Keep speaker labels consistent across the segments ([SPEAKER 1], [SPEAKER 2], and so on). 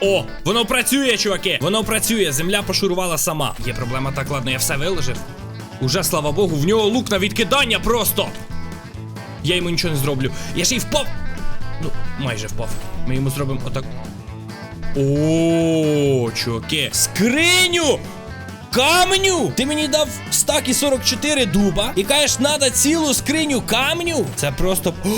[SPEAKER 1] О, воно працює, чуваки! Воно працює, земля пошурувала сама. Є проблема, так ладно, я все виложив. Уже, слава Богу, в нього лук на відкидання просто. Я йому нічого не зроблю. Я ще й впав. Ну, майже впав. Ми йому зробимо отак. О, чуваки. Скриню! Каменю! Ти мені дав стак і 44 дуба і кажеш, надо цілу скриню камню. Це просто. О,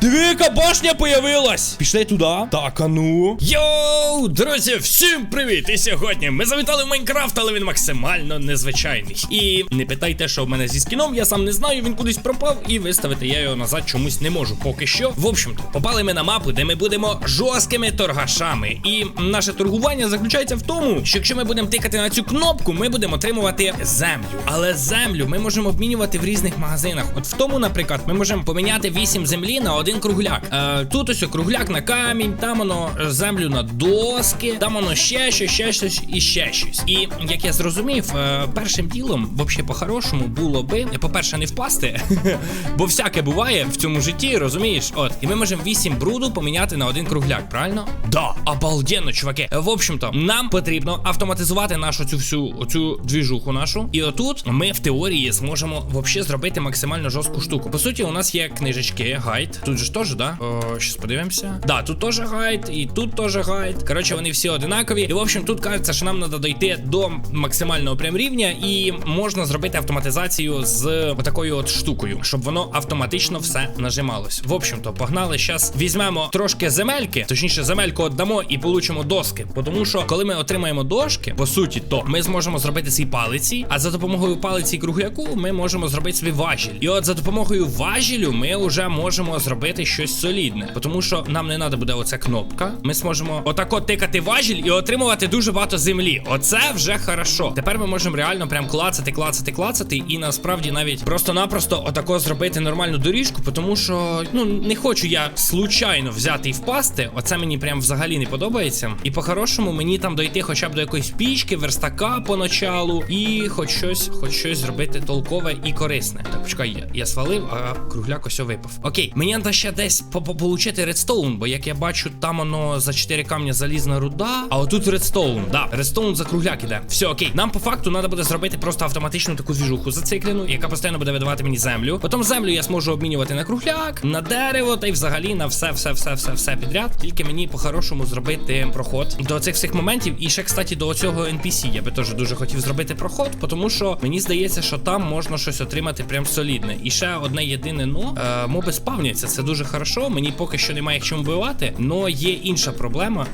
[SPEAKER 1] диви, башня появилась! Пішли туди. Так, а ну. Йоу, друзі, всім привіт! І сьогодні ми завітали в Майнкрафт, але він максимально незвичайний. І не питайте, що в мене зі скіном, я сам не знаю, він кудись пропав, і виставити я його назад чомусь не можу. Поки що. В общем-то, попали ми на мапу, де ми будемо жорсткими торгашами. І наше торгування заключається в тому, що якщо ми будемо тикати на цю кнопку, ми будемо отримувати землю. Але землю ми можемо обмінювати в різних магазинах. От в тому, наприклад, ми можемо поміняти 8 землі на один кругляк. Е, тут ось кругляк на камінь, там воно е, землю на доски, там воно ще щось, ще щось і ще щось. І як я зрозумів, е, першим ділом, взагалі, по-хорошому, було би, по-перше, не впасти, бо всяке буває в цьому житті, розумієш? От, і ми можемо 8 бруду поміняти на один кругляк, правильно? Да, обалденно, чуваки. В общем-то, нам потрібно автоматизувати нашу цю всю двіжуху нашу. І отут ми в теорії зможемо вообще зробити максимально жорстку штуку. По суті, у нас є книжечки, гайд. Тут же теж, да? О, щас подивимося. Да, тут теж гайд, і тут теж гайд. Коротше, вони всі одинакові. І в общем, тут кажеться, що нам треба дойти до максимального прям рівня, і можна зробити автоматизацію з отакою от штукою, щоб воно автоматично все нажималось. В общем-то, погнали. Зараз візьмемо трошки земельки, точніше, земельку віддамо і получимо доски. Тому що, коли ми отримаємо дошки, по суті, то ми зможемо зробити свій палиці, а за допомогою палиці кругляку ми можемо зробити свій важіль. І от за допомогою важілю ми вже можемо зробити щось солідне. Тому що нам не треба буде оця кнопка. Ми зможемо отако тикати важіль і отримувати дуже багато землі. Оце вже хорошо. Тепер ми можемо реально прям клацати, клацати, клацати, і насправді навіть просто-напросто отако зробити нормальну доріжку, тому що ну не хочу я случайно взяти і впасти. Оце мені прям взагалі не подобається. І по-хорошому мені там дойти хоча б до якоїсь пічки, верстака поначалу, і хоч щось, хоч щось зробити толкове і корисне. Так, почекай, я, я свалив, а кругляк ось випав. Окей, мені треба ще десь по- по- получити редстоун, бо як я бачу, там воно за 4 камня залізна руда. А отут редстоун. Да, редстоун за кругляк іде. Все, окей. Нам по факту треба буде зробити просто автоматичну таку двіжуху зациклену, яка постійно буде видавати мені землю. Потім землю я зможу обмінювати на кругляк, на дерево та й взагалі на все, все, все, все, все підряд. Тільки мені по-хорошому зробити проход до цих всіх моментів. І ще, кстати, до цього NPC я би теж дуже хотів зробити проход, тому що мені здається, що там можна щось отримати прям солідне. І ще одне єдине но е, моби спавняться. Це дуже хорошо. Мені поки що немає їх чим вбивати, але є інша проблема.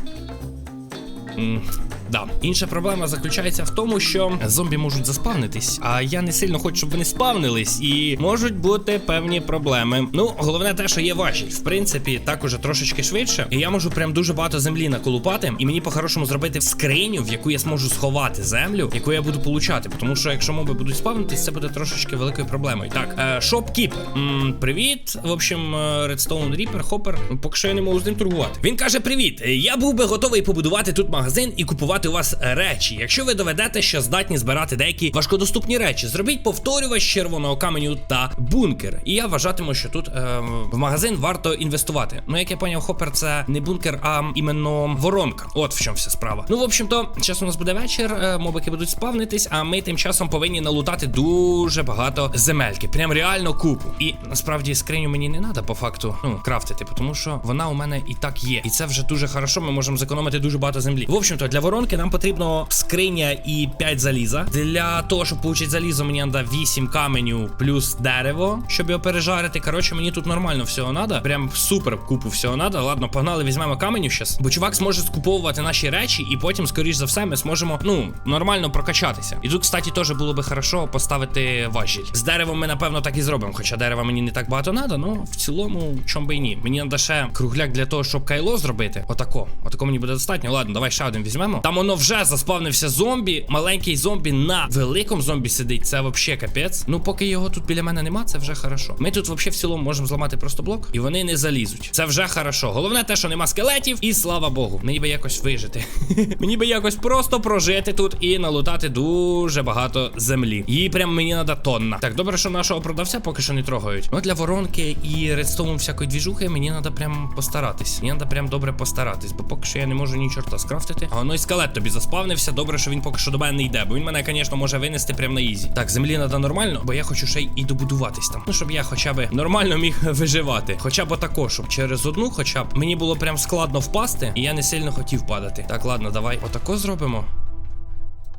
[SPEAKER 1] Да, інша проблема заключається в тому, що зомбі можуть заспавнитись, а я не сильно хочу, щоб вони спавнились, і можуть бути певні проблеми. Ну, головне те, що є важіль. В принципі, так уже трошечки швидше. І я можу прям дуже багато землі наколупати, і мені по-хорошому зробити скриню, в яку я зможу сховати землю, яку я буду получати. Тому що якщо моби будуть спавнитись, це буде трошечки великою проблемою. Так, е, шопкіпер. М, Привіт. В общем, е, Redstone Reaper, Хопер. Поки що я не можу з ним торгувати. Він каже: Привіт, е, я був би готовий побудувати тут магазин і купувати у вас речі. Якщо ви доведете, що здатні збирати деякі важкодоступні речі, зробіть повторювач червоного каменю та бункер. І я вважатиму, що тут е, в магазин варто інвестувати. Ну, як я поняв, Хопер це не бункер, а іменно воронка. От в чому вся справа. Ну, в общем-то, зараз у нас буде вечір, е, мобики будуть спавнитись, а ми тим часом повинні налутати дуже багато земельки. Прям реально купу. І насправді скриню мені не треба по факту ну, крафтити, тому що вона у мене і так є. І це вже дуже хорошо. Ми можемо зекономити дуже багато землі. В общем-то, для воронки нам потрібно скриня і 5 заліза. Для того, щоб получити залізо, мені треба 8 каменю плюс дерево, щоб його пережарити. Коротше, мені тут нормально всього треба. Прям супер купу всього треба. Ладно, погнали, візьмемо каменю щас. Бо чувак зможе скуповувати наші речі, і потім, скоріш за все, ми зможемо ну нормально прокачатися. І тут, кстати, теж було би хорошо поставити важіль. З деревом ми, напевно, так і зробимо. Хоча дерева мені не так багато треба, ну в цілому, чом би і ні. Мені треба ще кругляк для того, щоб кайло зробити. Отако. Отако мені буде достатньо. Ладно, давай ще один візьмемо. Там Там воно вже заспавнився зомбі. Маленький зомбі на великому зомбі сидить. Це взагалі капець. Ну, поки його тут біля мене нема, це вже хорошо. Ми тут взагалі в цілому можемо зламати просто блок, і вони не залізуть. Це вже хорошо. Головне те, що нема скелетів, і слава Богу. Мені би якось вижити. мені би якось просто прожити тут і налутати дуже багато землі. Її прям мені треба тонна. Так, добре, що нашого продавця поки що не трогають. Ну для воронки і редстоун всякої двіжухи мені треба прям постаратись. Мені треба прям добре постаратись, бо поки що я не можу ні чорта скрафтити. А воно і скелет тобі заспавнився. Добре, що він поки що до мене не йде, бо він мене, звісно, може винести прям на ізі. Так, землі треба нормально, бо я хочу ще й і добудуватись там. Ну, щоб я хоча б нормально міг виживати. Хоча б отако, щоб через одну, хоча б мені було прям складно впасти, і я не сильно хотів падати. Так, ладно, давай отако зробимо.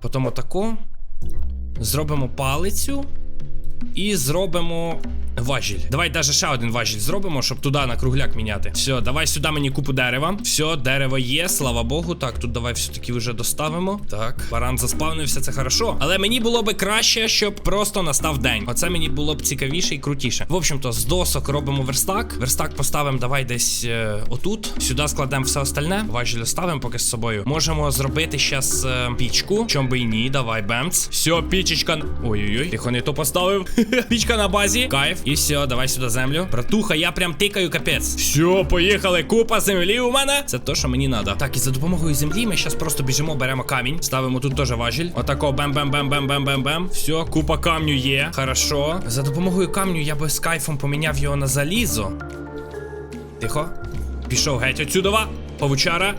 [SPEAKER 1] Потім отако. Зробимо палицю. І зробимо важіль. Давай даже ще один важіль зробимо, щоб туди на кругляк міняти. Все, давай сюди мені купу дерева. Все, дерево є, слава Богу. Так, тут давай все-таки вже доставимо. Так, баран заспавнився, це хорошо. Але мені було би краще, щоб просто настав день. Оце мені було б цікавіше і крутіше. В общем-то, з досок робимо верстак. Верстак поставимо давай десь е, отут. Сюди складемо все остальне. Важіль оставимо поки з собою. Можемо зробити щас е, пічку. Чом би і ні, давай, бемц. Все, пічечка. Ой-ой-ой, тихо не то поставив. Пічка на базі. Кайф. І все, давай сюди землю. Братуха, я прям тикаю капець. Все, поїхали. Купа землі у мене. Це то, що мені треба. Так, і за допомогою землі ми зараз просто біжимо, беремо камінь. Ставимо тут теж важіль. Отако бем-бем-бем-бем-бем-бем-бем. Все, купа камню є. Хорошо. За допомогою камню я би з кайфом поміняв його на залізо. Тихо. Пішов геть отсюдова. Павучара.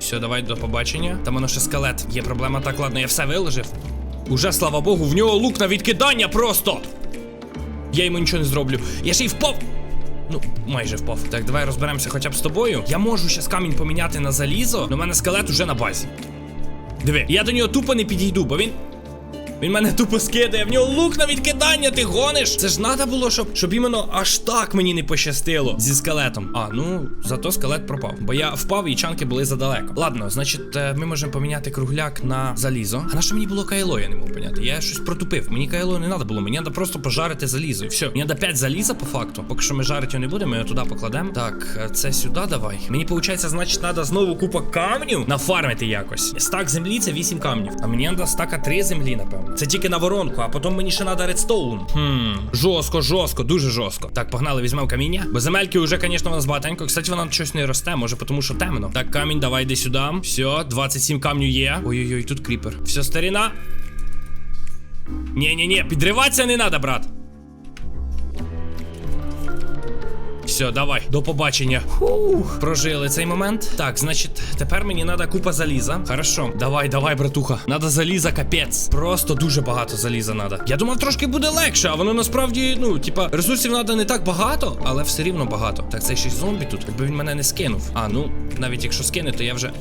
[SPEAKER 1] Все, давай до побачення. Там воно ще скелет. Є проблема. Так, ладно, я все виложив. Уже, слава Богу, в нього лук на відкидання просто. Я йому нічого не зроблю. Я ще й впав. Ну, майже впав. Так, давай розберемося хоча б з тобою. Я можу зараз камінь поміняти на залізо, але в мене скелет уже на базі. Диви, я до нього тупо не підійду, бо він. Він мене тупо скидає, в нього лук на відкидання, ти гониш. Це ж треба було, щоб щоб іменно аж так мені не пощастило зі скелетом. А, ну зато скелет пропав. Бо я впав і чанки були задалеко. Ладно, значить, е, ми можемо поміняти кругляк на залізо. А на що мені було кайло, я не можу поняти. Я щось протупив. Мені кайло не треба було. Мені треба просто пожарити залізо. І все. Мені треба 5 заліза по факту. Поки що ми жарити його не будемо, ми його туди покладемо. Так, е, це сюди давай. Мені виходить, значить, треба знову купа камнів нафармити якось. Стак землі це 8 камнів. А мені треба стака 3 землі, напевно. Це тільки на воронку, а потім мені ще треба редстоун. Хм, жорстко, жорстко, дуже жорстко. Так, погнали, візьмемо каміння. Бо земельки вже, звісно, у нас багатенько. Кстати, вона щось не росте, може, тому що темно. Так, камінь, давай йди сюди. Все, 27 камню є. Ой-ой-ой, тут кріпер. Все, старіна. Ні-ні-ні, підриватися не треба, брат. Все, давай, до побачення. Фух, прожили цей момент. Так, значить, тепер мені треба купа заліза. Хорошо, давай, давай, братуха. Надо заліза, капець. Просто дуже багато заліза треба. Я думав, трошки буде легше, а воно насправді, ну, типа, ресурсів треба не так багато, але все рівно багато. Так, це ще зомбі тут, якби він мене не скинув. А, ну, навіть якщо скине, то я вже.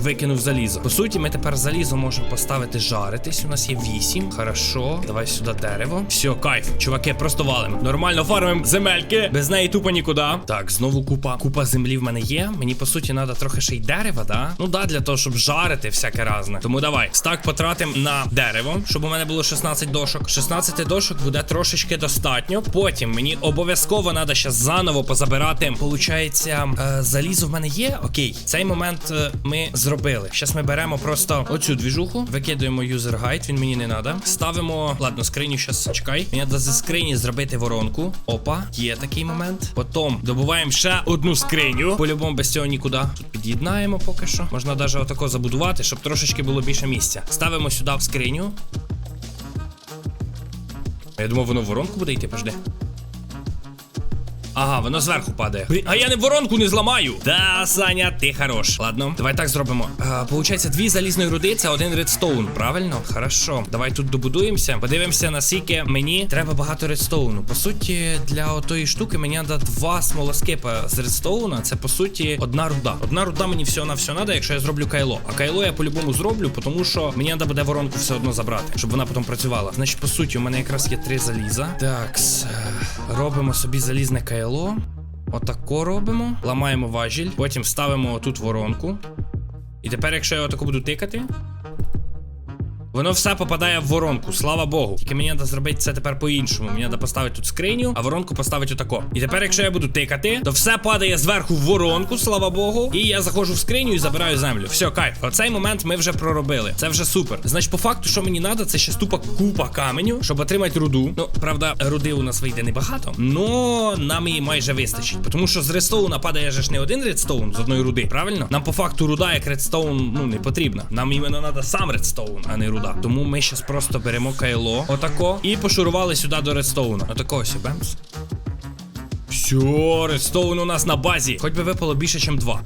[SPEAKER 1] Викинув залізо. По суті, ми тепер залізо можемо поставити жаритись. У нас є 8. Хорошо. Давай сюди дерево. Все, кайф. Чуваки, просто валим. Нормально фармим земельки. Без неї тупо нікуди. Так, знову купа. Купа землі в мене є. Мені по суті треба трохи ще й дерева, да? Ну да, для того, щоб жарити всяке разне. Тому давай. Стак потратимо на дерево, щоб у мене було 16 дошок. 16 дошок буде трошечки достатньо. Потім мені обов'язково треба ще заново позабирати. Получається, е, залізо в мене є. Окей, цей момент е, ми зробили. Зараз ми беремо просто оцю двіжуху, викидуємо юзер гайд, він мені не треба. Ставимо, ладно, скриню зараз чекай. Мені треба зі скрині зробити воронку. Опа, є такий момент. Потім добуваємо ще одну скриню. По-любому без цього нікуди. Тут під'єднаємо поки що. Можна навіть отако забудувати, щоб трошечки було більше місця. Ставимо сюди в скриню. Я думав, воно в воронку буде йти, пожди. Ага, воно зверху падає. Блін, а я не воронку не зламаю. Да, Саня, ти хорош. Ладно, давай так зробимо. А, получається, дві залізної руди це один редстоун, правильно? Хорошо. Давай тут добудуємося. Подивимося, наскільки мені треба багато редстоуну. По суті, для отої штуки мені треба два смолоскипа з редстоуна. Це по суті одна руда. Одна руда мені всього на все треба, якщо я зроблю кайло. А кайло я по-любому зроблю, тому що мені треба буде воронку все одно забрати, щоб вона потім працювала. Значить, по суті, у мене якраз є три заліза. Так, робимо собі залізне кайло. Отако робимо. Ламаємо важіль. Потім ставимо тут воронку. І тепер, якщо я отако буду тикати. Воно все попадає в воронку, слава Богу. Тільки мені треба зробити це тепер по-іншому. Мені треба поставити тут скриню, а воронку поставити отако. І тепер, якщо я буду тикати, то все падає зверху в воронку, слава Богу. І я заходжу в скриню і забираю землю. Все, кайф. Оцей момент ми вже проробили. Це вже супер. Значить, по факту, що мені треба, це ще ступа купа каменю, щоб отримати руду. Ну, правда, руди у нас вийде небагато, но нам її майже вистачить. Тому що з редстоуна падає ж не один редстоун з одної руди, правильно? Нам по факту руда як редстоун ну не потрібна. Нам іменно треба сам редстоун, а не руда. Тому ми зараз просто беремо кайло, отако, і пошурували сюди до редстоуна. Отако ось. Все, редстоун у нас на базі. Хоч би випало більше, ніж два.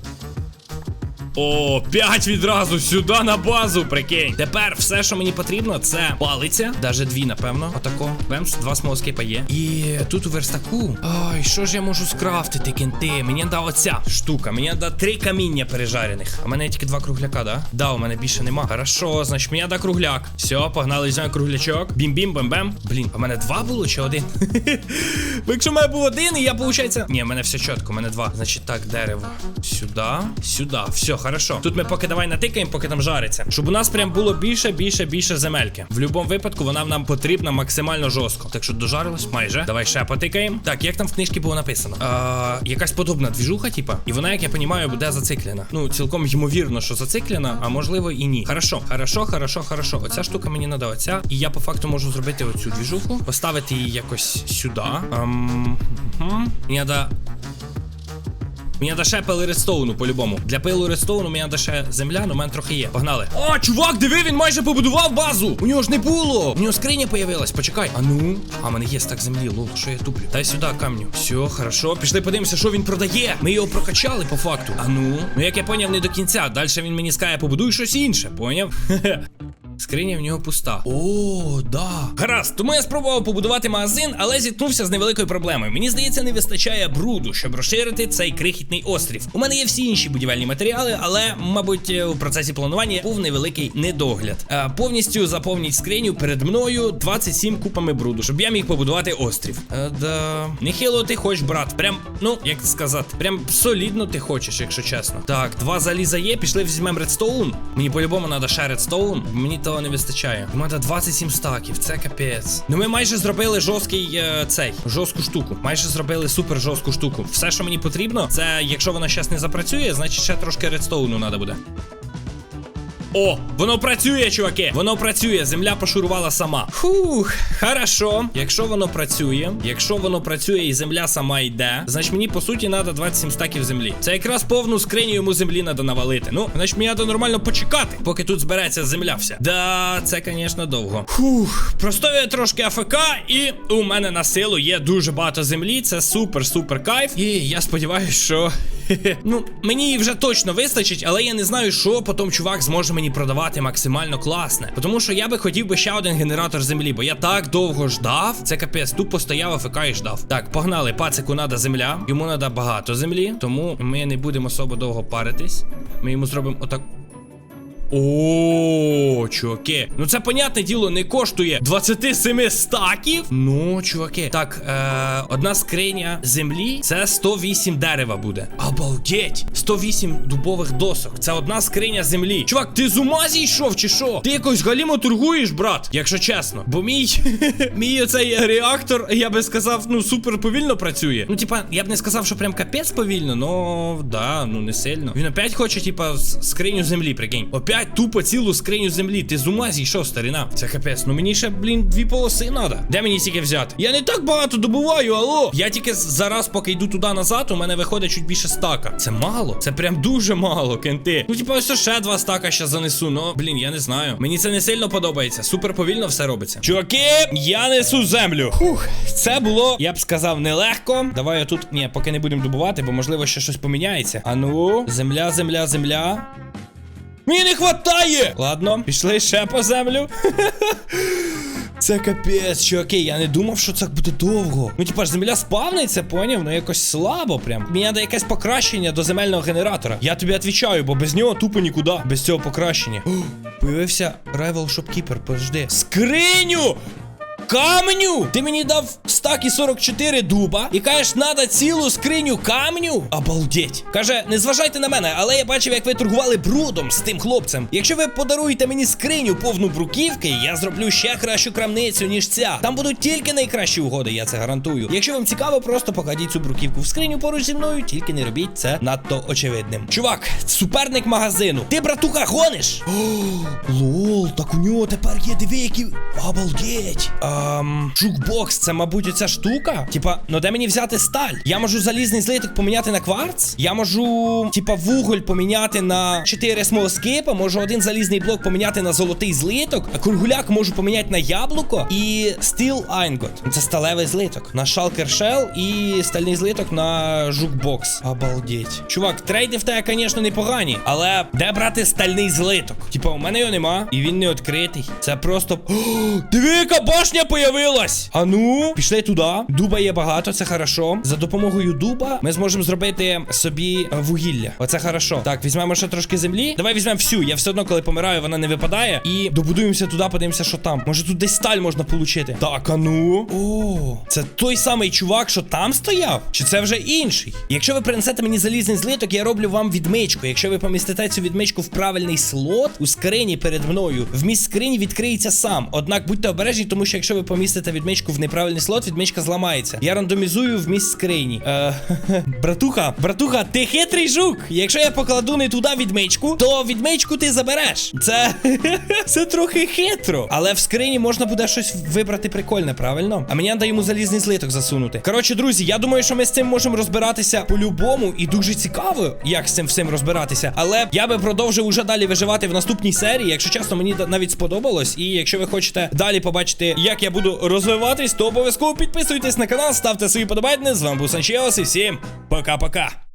[SPEAKER 1] О, 5 відразу сюди на базу, прикинь. Тепер все, що мені потрібно, це палиця, даже дві, напевно. Отако. Бемс, два смолоскипа є. І тут у верстаку. Ой, що ж я можу скрафтити, кенти? Мені дав оця штука. Мені да три каміння пережарених. А мене тільки два кругляка, да? Да, у мене більше нема. Хорошо, значить, мені да кругляк. Все, погнали візьмемо круглячок. Бім-бім, бем-бем. Блін, а мене два було чи один? Бо якщо в мене був один, і я, виходить. Ні, в мене все чітко, у мене два. Значить, так, дерево. Сюди, сюди. Все, хорошо. Тут ми поки давай натикаємо, поки там жариться. Щоб у нас прям було більше, більше, більше земельки. В будь-якому випадку вона нам потрібна максимально жорстко. Так що дожарилось майже. Давай ще потикаємо. Так, як там в книжці було написано? А, якась подобна двіжуха, типа. І вона, як я розумію, буде зациклена. Ну, цілком ймовірно, що зациклена, а можливо і ні. Хорошо, хорошо, хорошо, хорошо. Оця штука мені надо оця. І я по факту можу зробити оцю двіжуху, поставити її якось сюди. Ам. Мені треба Мені треба пили редстоуну, по-любому. Для пилу редстоуну мені треба земля, але в мене трохи є. Погнали. О, чувак, диви, він майже побудував базу. У нього ж не було. У нього скриня появилась. Почекай. А ну. А мене є стак землі, лол, що я туплю. Дай сюди камню. Все, хорошо. Пішли подивимося, що він продає. Ми його прокачали по факту. А ну. Ну як я поняв, не до кінця. Далі він мені скаже, побудуй щось інше. Поняв? Скриня в нього пуста. О, да. Гаразд, тому я спробував побудувати магазин, але зіткнувся з невеликою проблемою. Мені здається, не вистачає бруду, щоб розширити цей крихітний острів. У мене є всі інші будівельні матеріали, але, мабуть, у процесі планування був невеликий недогляд. А, повністю заповніть скриню перед мною 27 купами бруду, щоб я міг побудувати острів. А, да. Нехило ти хочеш, брат. Прям, ну, як сказати, прям солідно ти хочеш, якщо чесно. Так, два заліза є, пішли візьмемо редстоун. Мені по-любому треба ще редстоун. Мені того не вистачає. У мене 27 стаків, це капець. Ну ми майже зробили жорсткий е, цей жорстку штуку. Майже зробили супер жорстку штуку. Все, що мені потрібно, це якщо вона зараз не запрацює, значить ще трошки редстоуну треба буде. О, воно працює, чуваки. Воно працює. Земля пошурувала сама. Фух, хорошо. Якщо воно працює, якщо воно працює і земля сама йде, значить мені по суті треба 27 стаків землі. Це якраз повну скриню йому землі треба навалити. Ну, значить мені треба нормально почекати, поки тут збереться земля вся. Да, це, звісно, довго. Фух, простою трошки АФК, і у мене на силу є дуже багато землі. Це супер-супер кайф. І я сподіваюся, що. Ну, мені її вже точно вистачить, але я не знаю, що потім чувак зможе мені продавати максимально класне. Тому що я би хотів би ще один генератор землі, бо я так довго ждав. Це капець, тупо стояв АФК і ждав. Так, погнали, пацику надо земля. Йому треба багато землі, тому ми не будемо особо довго паритись. Ми йому зробимо отак. О, чуваки. Ну це понятне діло не коштує 27 стаків. Ну, чуваки. Так, е, одна скриня землі це 108 дерева буде. Обалдеть! 108 дубових досок. Це одна скриня землі. Чувак, ти з ума зійшов чи що? Ти якось галімо торгуєш, брат? Якщо чесно. Бо мій мій оцей реактор, я би сказав, ну супер повільно працює. Ну, типа, я б не сказав, що прям капець повільно, но да, ну не сильно. Він опять хоче, типа, скриню землі, прикинь. Опять тупо цілу скриню землі. Ти з ума зійшов, старина. Це капець. Ну мені ще, блін, дві полоси надо. Де мені стільки взяти? Я не так багато добуваю, алло. Я тільки зараз, поки йду туди назад, у мене виходить чуть більше стака. Це мало. Це прям дуже мало, кенти. Ну, типа, ось ще два стака ще занесу. Ну, блін, я не знаю. Мені це не сильно подобається. Супер повільно все робиться. Чуваки, я несу землю. Фух, це було, я б сказав, нелегко. Давай я тут. Ні, поки не будемо добувати, бо можливо ще щось поміняється. А ну, земля, земля, земля. Мені не хватає! Ладно, пішли ще по землю. Це капець, чуваки, я не думав, що це буде довго. Ну, типа ж земля спавниться, поняв? Ну якось слабо прям. Мені треба якесь покращення до земельного генератора. Я тобі відповідаю, бо без нього тупо нікуди. Без цього покращення. О, появився Rival Shopkeeper, подожди. Скриню! Камню! Ти мені дав стак і 44 дуба і кажеш, надо цілу скриню камню? Обалдеть. Каже, не зважайте на мене, але я бачив, як ви торгували брудом з тим хлопцем. Якщо ви подаруєте мені скриню повну бруківки, я зроблю ще кращу крамницю, ніж ця. Там будуть тільки найкращі угоди, я це гарантую. Якщо вам цікаво, просто покладіть цю бруківку в скриню поруч зі мною, тільки не робіть це надто очевидним. Чувак, суперник магазину. Ти, братуха, гониш? О, лол, так у нього тепер є диви, які. Обалдеть. Ам, джукбокс, це, мабуть, оця штука. Типа, ну де мені взяти сталь? Я можу залізний злиток поміняти на кварц. Я можу, типа, вуголь поміняти на 4 смолоскипа. Можу один залізний блок поміняти на золотий злиток. А кургуляк можу поміняти на яблуко. І стіл айнгот. Це сталевий злиток. На шалкер шел і стальний злиток на жукбокс. Обалдеть. Чувак, трейди в тебе, звісно, непогані. Але де брати стальний злиток? Типа, у мене його нема, і він не відкритий. Це просто. О, диви, башня появилась! А ну, пішли туди. Дуба є багато, це хорошо. За допомогою дуба ми зможемо зробити собі вугілля. Оце хорошо. Так, візьмемо ще трошки землі. Давай візьмемо всю. Я все одно, коли помираю, вона не випадає. І добудуємося туди, подивимося, що там. Може тут десь сталь можна получити. Так, а ну. О, це той самий чувак, що там стояв? Чи це вже інший? Якщо ви принесете мені залізний злиток, я роблю вам відмичку. Якщо ви помістите цю відмичку в правильний слот у скрині перед мною, вміст скрині відкриється сам. Однак будьте обережні, тому що якщо ви помістите відмичку в неправильний слот, відмичка зламається. Я рандомізую вміст скрині. Е, братуха, братуха, ти хитрий жук. Якщо я покладу не туди відмичку, то відмичку ти забереш. Це це трохи хитро. Але в скрині можна буде щось вибрати прикольне, правильно? А мені треба йому залізний злиток засунути. Коротше, друзі, я думаю, що ми з цим можемо розбиратися по-любому, і дуже цікаво, як з цим всім розбиратися. Але я би продовжив уже далі виживати в наступній серії. Якщо чесно, мені навіть сподобалось. І якщо ви хочете далі побачити, як я буду розвиватись, то обов'язково підписуйтесь на канал, ставте свої подобайки. З вами був Санчеос і всім пока-пока.